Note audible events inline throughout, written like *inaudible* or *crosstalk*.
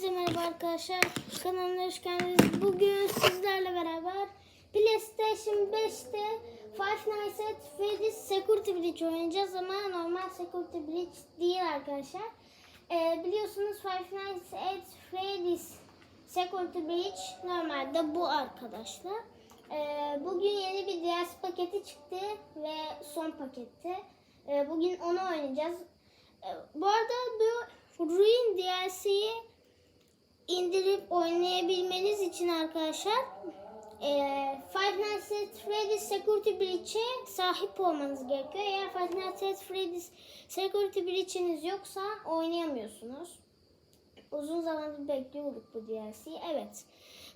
Hepinize merhaba arkadaşlar. Kanalıma hoş geldiniz. Bugün sizlerle beraber PlayStation 5'te Five Nights at Freddy's Security Breach oynayacağız ama normal Security Breach değil arkadaşlar. Ee, biliyorsunuz Five Nights at Freddy's Security Breach normalde bu arkadaşlar. Ee, bugün yeni bir DLC paketi çıktı ve son pakette. Ee, bugün onu oynayacağız. Ee, bu arada bu Ruin DLC'yi indirip oynayabilmeniz için arkadaşlar eee Five Nights at Freddy's Security Breach'e sahip olmanız gerekiyor. Eğer Five Nights at Freddy's Security Breach'iniz yoksa oynayamıyorsunuz. Uzun zamandır bekliyorduk bu DLC'yi. Evet.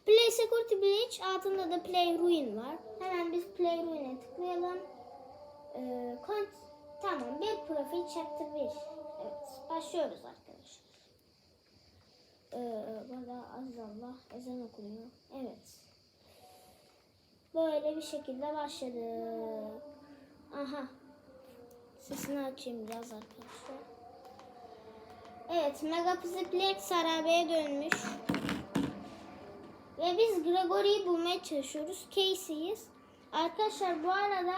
Play Security Breach altında da Play Ruin var. Hemen biz Play Ruin'e tıklayalım. Ee, tamam bir profil chapter 1. Evet başlıyoruz arkadaşlar. Ee, burada azallah ezan okunuyor. Evet. Böyle bir şekilde başladık. Aha. Sesini açayım biraz arkadaşlar. Evet Megapixelplex harabeye dönmüş. Ve biz Gregory'yi bulmaya çalışıyoruz. Casey'yiz. Arkadaşlar bu arada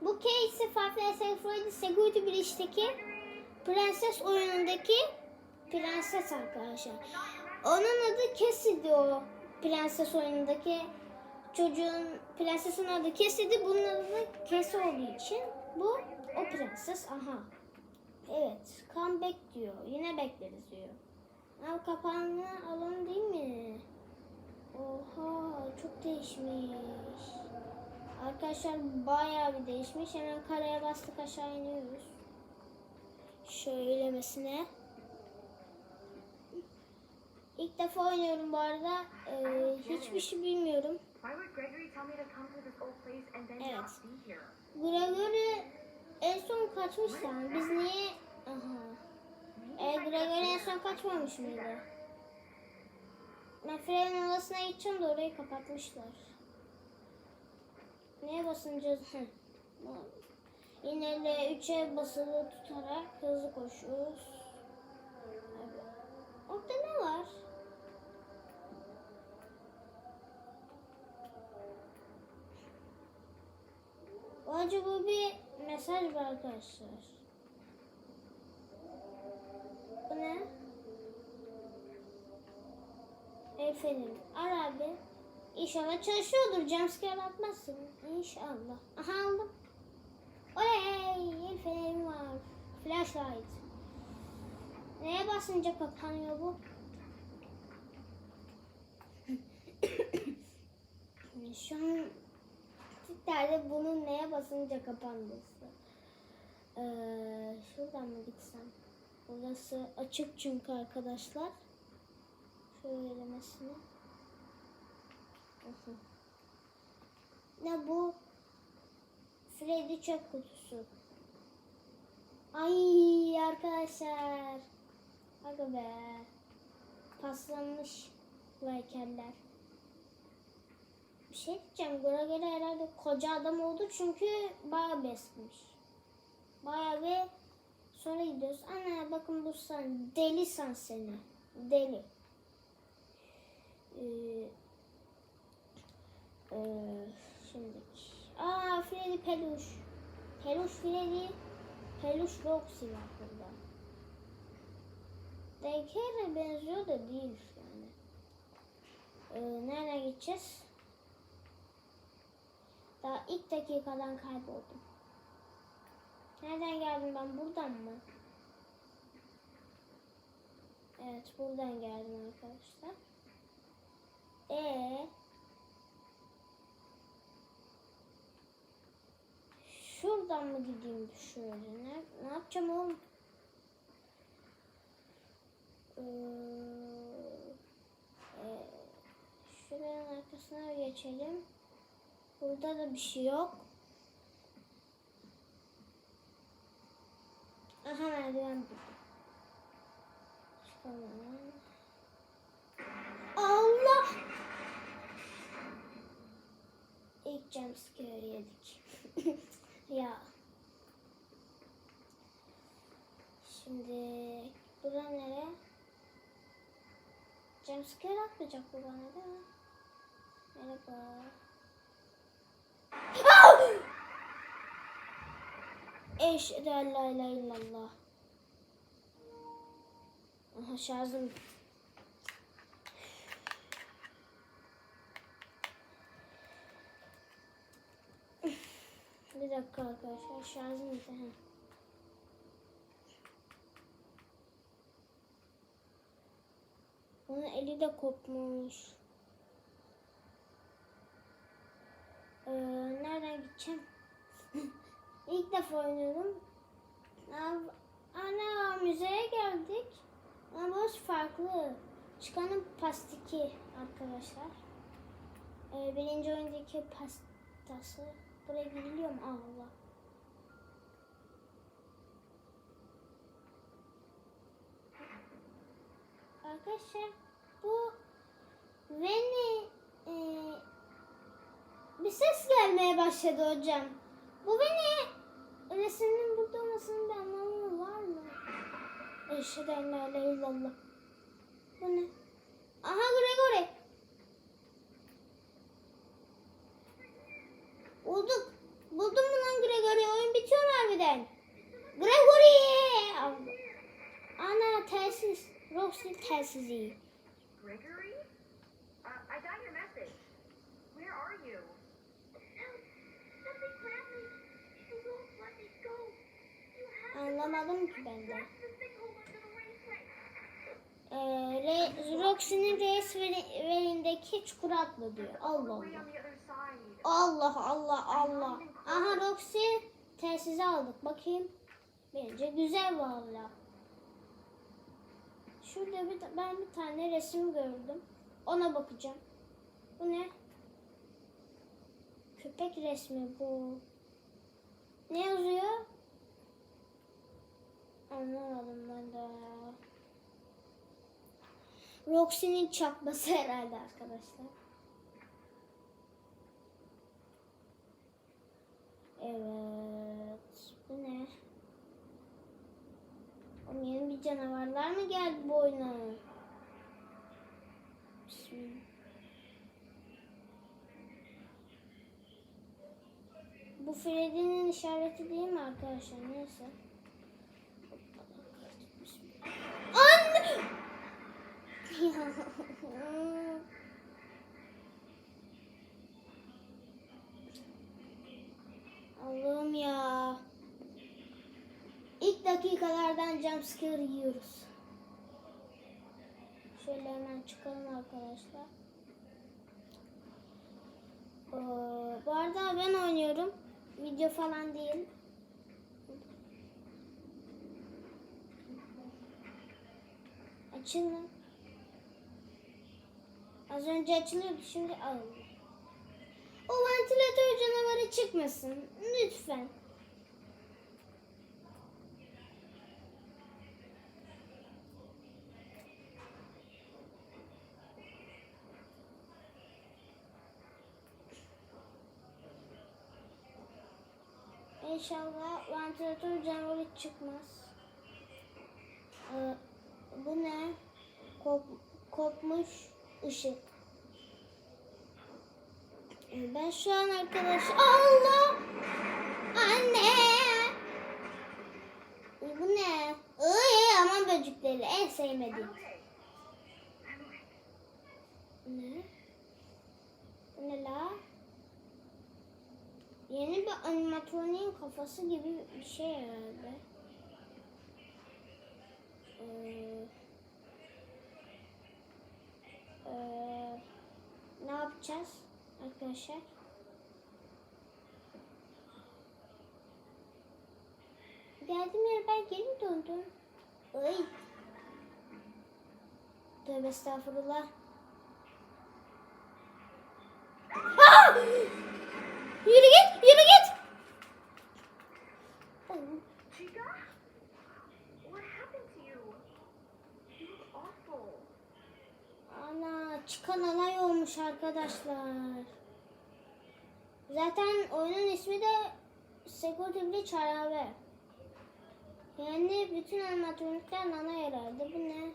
bu Casey at Freddy's Security Breach'teki Prenses oyunundaki prenses arkadaşlar. Onun adı Cassidy o prenses oyunundaki çocuğun prensesin adı Cassidy. Bunun adı da Cassie olduğu için bu o prenses. Aha. Evet. Comeback diyor. Yine bekleriz diyor. Ama kapağını alalım değil mi? Oha çok değişmiş. Arkadaşlar bayağı bir değişmiş. Hemen karaya bastık aşağı iniyoruz. Şöylemesine. İlk defa oynuyorum bu arada. Ee, hiçbir şey bilmiyorum. Evet. Gregory en son kaçmış sen. Biz niye... Aha. Ee, Gregory en son kaçmamış mıydı? Ben odasına gideceğim de orayı kapatmışlar. Neye basınca... Heh. Yine de 3'e basılı tutarak hızlı koşuyoruz. Orada ne var? Acaba bir mesaj var arkadaşlar. Bu ne? Efendim, ar abi. İnşallah çalışıyordur. Jumpscare atmazsın. İnşallah. Aha aldım. Oley! El var. Flashlight. Neye basınca kapanıyor bu? *coughs* Şu an Tiplerde bunun neye basınca kapanması. Ee, şuradan mı gitsem? Burası açık çünkü arkadaşlar. Şöylemesine. Aha. Ne bu? Freddy çöp kutusu. Ay arkadaşlar. Aga be. Paslanmış bu heykeller. Bir şey diyeceğim. Gregory herhalde koca adam oldu çünkü bayağı besmiş. Bayağı bir sonra gidiyoruz. Ana bakın bu sen deli sen seni. Deli. Ee, e, şimdi. Aa Freddy peluş. Peluş Freddy. Peluş Roxy var burada. Daycare'e benziyor da değil yani. Ee, nereye gideceğiz? Daha ilk dakikadan kayboldum. Nereden geldim ben? Buradan mı? Evet buradan geldim arkadaşlar. Ee, Şuradan mı gideyim şöyle? Ne, ne yapacağım oğlum? Ee, e, şuranın arkasına geçelim. Burada da bir şey yok. Aha merdiven. Çıkalım. Allah! İlk jumpscare yedik. *laughs* ya. Şimdi bura nere? Jumpscare atmayacak bu bana değil mi? Merhaba. Eşhedü en la ilahe illallah. Aha şarjım. Bir dakika arkadaşlar şarjım bitti. Onun eli de kopmuş. Ee, nereden gideceğim? *laughs* İlk defa oynuyorum. Ana müzeye geldik. Ama farklı. Çıkanın pastiki arkadaşlar. Ee, birinci oyundaki pastası. Buraya giriliyor mu? Allah. Arkadaşlar bu Veni e, bir ses gelmeye başladı hocam. Bu Veni resiminin burada olmasının bir anlamı var mı? Eşhedü en la ilahe illallah. Bu ne? Aha Gregory. Bulduk. Buldum mu lan Gregory? Oyun bitiyor harbiden? Gregory! Ana telsiz. Roxy telsizi. Gregory? Anlamadım ki ben de. Ee, Roxy'nin reis verindeki çukura atla diyor. Allah Allah. Allah Allah Allah. Aha Roxy telsizi aldık. Bakayım. Bence güzel valla. Şurada bir, ben bir tane resim gördüm. Ona bakacağım. Bu ne? Köpek resmi bu. Ne yazıyor? Anlamadım ben de. Roxy'nin çakması herhalde arkadaşlar. Evet. Bu ne? Oğlum yeni bir canavarlar mı geldi bu oyuna? Bismillah. Bu Freddy'nin işareti değil mi arkadaşlar? Neyse. Anne! Ya. *laughs* Allah'ım ya. İlk dakikalardan jumpscare yiyoruz. Şöyle hemen çıkalım arkadaşlar. Ee, bu arada ben oynuyorum. Video falan değil. Açılın. Az önce açılıyordu şimdi alın. O ventilatör canavarı çıkmasın. Lütfen. İnşallah ventilatör canavarı çıkmaz. Ee, bu ne? Kop, kopmuş ışık. Ben şu an arkadaş Allah anne bu ne? Iy, aman böcekleri en sevmediğim. Ne? Ne la? Yeni bir animatroniğin kafası gibi bir şey herhalde. Ee, ee, ne yapacağız arkadaşlar? Geldim yere ben geri döndüm. Ay. Tövbe estağfurullah. Ah! Yürü git, yürü git. Ana çıkan alay olmuş arkadaşlar. Zaten oyunun ismi de Security Harabe. Yani bütün animatronikler nana herhalde. Bu ne?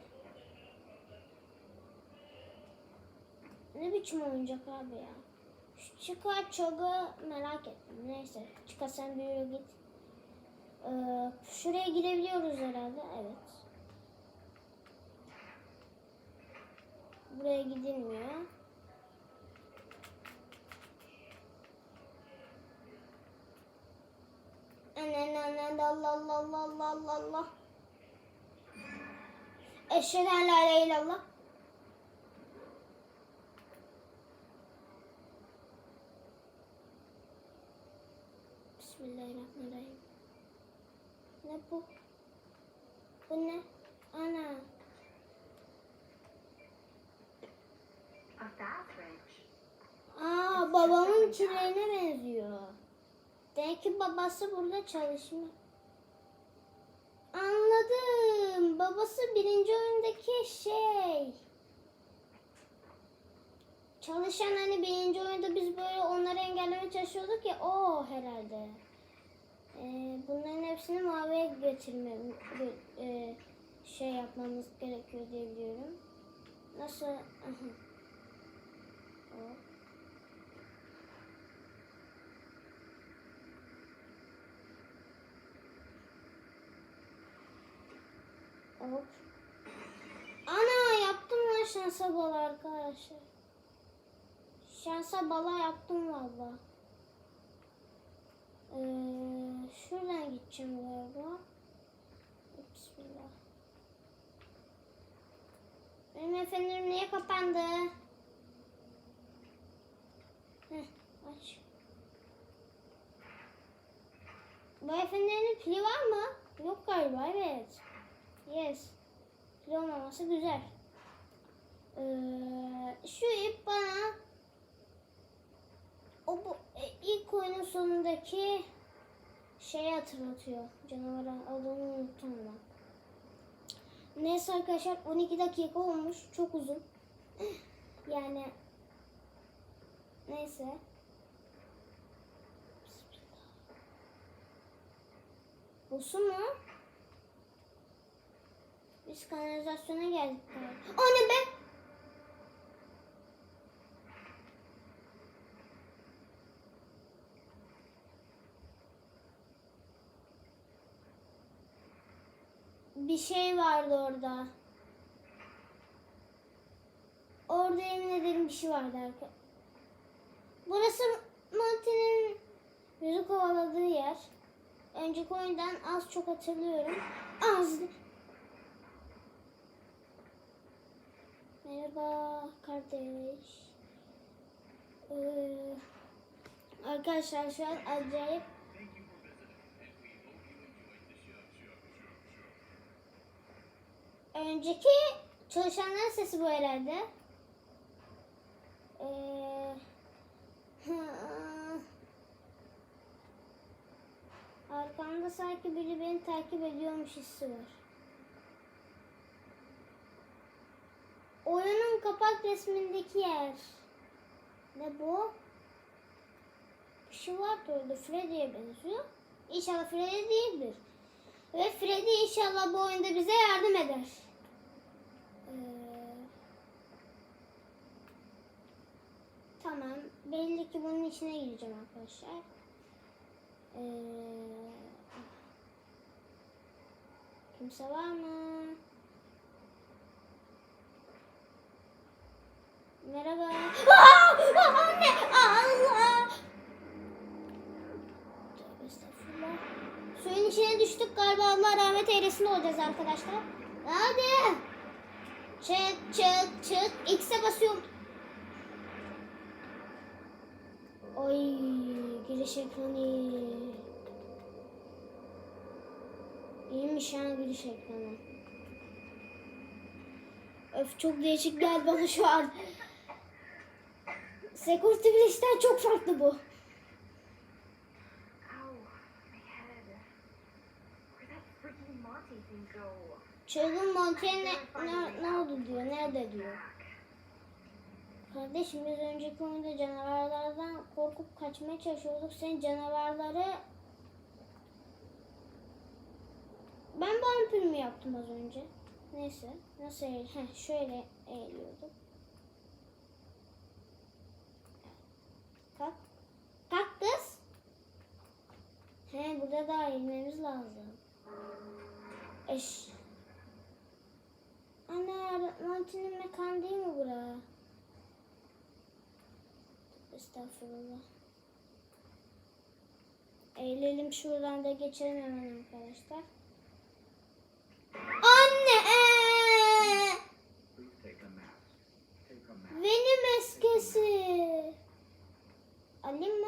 Ne biçim oyuncak abi ya? Şu çıkar çoğu merak ettim. Neyse çıkar sen bir yere git. Ee, şuraya girebiliyoruz herhalde. Evet. Buraya gidilmiyor. Allah Allah Allah Allah Allah Allah. Eşhedü en la ilahe illallah. Bismillahirrahmanirrahim. Ne bu? Bu ne? Ana. Aa babamın kilerine benziyor. Demek ki babası burada çalışmıyor. Anladım. Babası birinci oyundaki şey. Çalışan hani birinci oyunda biz böyle onları engellemeye çalışıyorduk ya o herhalde. Ee, bunların hepsini maviye götürme gö- e, şey yapmamız gerekiyor diye biliyorum. Nasıl? Aha. Hop. Hop. Ana yaptım lan şansa bala arkadaşlar. Şansa bala yaptım valla. Ee, şuradan gideceğim galiba. Bismillah. Benim efendim niye kapandı? Heh, aç. Bu efendilerin pili var mı? Yok galiba evet. Yes. Pil olmaması güzel. Ee, şu ip bana o bu e, ilk oyunun sonundaki şeyi hatırlatıyor. Canavara adını unuttum ama. Neyse arkadaşlar 12 dakika olmuş. Çok uzun. *laughs* Yani neyse. Bismillah. Bu su mu? Biz kanalizasyona geldik. O ne be? Bir şey vardı orada. Orada yemin ederim bir şey vardı arka. Burası Monty'nin yüzü kovaladığı yer. Önceki oyundan az çok hatırlıyorum. Az. Merhaba kardeş. Ee, arkadaşlar şu an acayip Önceki çalışanların sesi bu herhalde. Ee, *laughs* arkamda sanki biri beni takip ediyormuş hissi var. Oyunun kapak resmindeki yer. Ne bu? Bir şey var da orada Freddy'ye benziyor. İnşallah Freddy değildir. Ve Freddy inşallah bu oyunda bize yardım eder. Ee, tamam. Belli ki bunun içine gireceğim arkadaşlar. Ee, kimse var mı? Merhaba. Aa! Anne! Allah! Suyun içine düştük galiba Allah rahmet eylesin olacağız arkadaşlar. Hadi. Çık çık çık. X'e basıyorum. Oy giriş ekranı. İyiymiş ha giriş ekranı. Öf çok değişik geldi bana şu an. Security Breach'ten çok farklı bu. Çılgın Monty'ye ne, ne, ne oldu diyor, nerede diyor. Kardeşim biz önceki oyunda canavarlardan korkup kaçmaya çalışıyorduk. Sen canavarları... Ben vampir mi yaptım az önce? Neyse. Nasıl eğil? Heh, şöyle eğiliyordum. He burada daha inmemiz lazım. Eş. Ana Martin'in mekan değil mi bura? Estağfurullah. Eğilelim şuradan da geçelim hemen arkadaşlar. Anne! ee! Please take a mask. Take a mask. Benim eskisi. Alayım mı?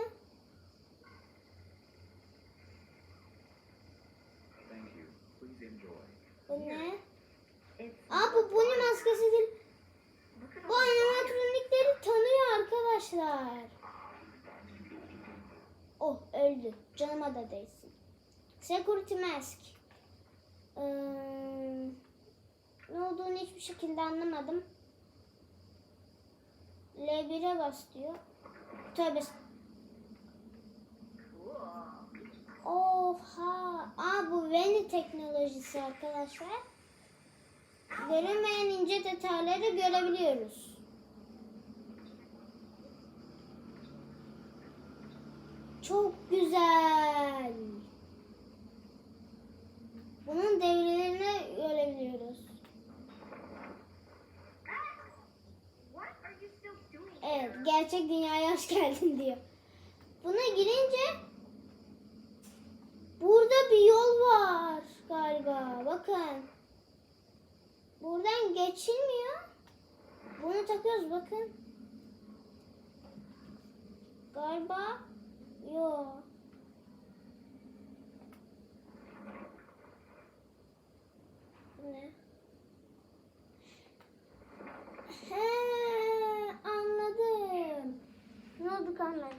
Thank you. Please enjoy. Bu ne? It's Aa bu bunun maskesi değil. look at Bu all the wires. animatronikleri tanıyor arkadaşlar. Oh öldü. Canıma da değsin. Security mask. Ee, ne olduğunu hiçbir şekilde anlamadım. L1'e bas diyor. Tövbe. Oha. Aa bu Veni teknolojisi arkadaşlar. Görünmeyen ince detayları görebiliyoruz. Çok güzel. Bunun devrelerini görebiliyoruz. Evet, gerçek dünyaya hoş geldin diyor. Buna girince burada bir yol var galiba. Bakın. Buradan geçilmiyor. Bunu takıyoruz bakın. Galiba yok. Ne? Anladım. Ne oldu anladım.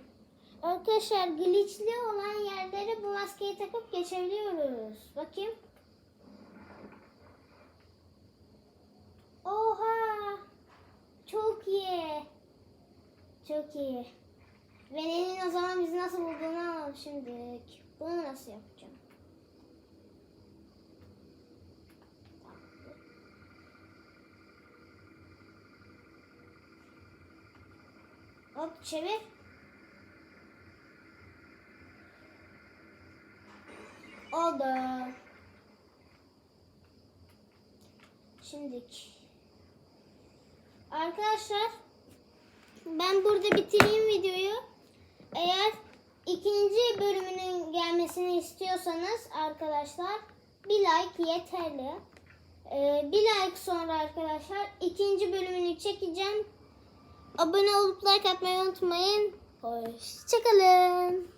Arkadaşlar glitchli olan yerlere bu maskeyi takıp geçebiliyoruz. Bakayım. Oha! Çok iyi. Çok iyi. O bizi nasıl bulduğunu anladım şimdi. Bunu nasıl yapacağım? Hop çevir. Oldu. Şimdik. Arkadaşlar ben burada bitireyim videoyu. Eğer ikinci bölümünün gelmesini istiyorsanız arkadaşlar bir like yeterli. Ee, bir like sonra arkadaşlar ikinci bölümünü çekeceğim. Abone olup like atmayı unutmayın. Hoşçakalın.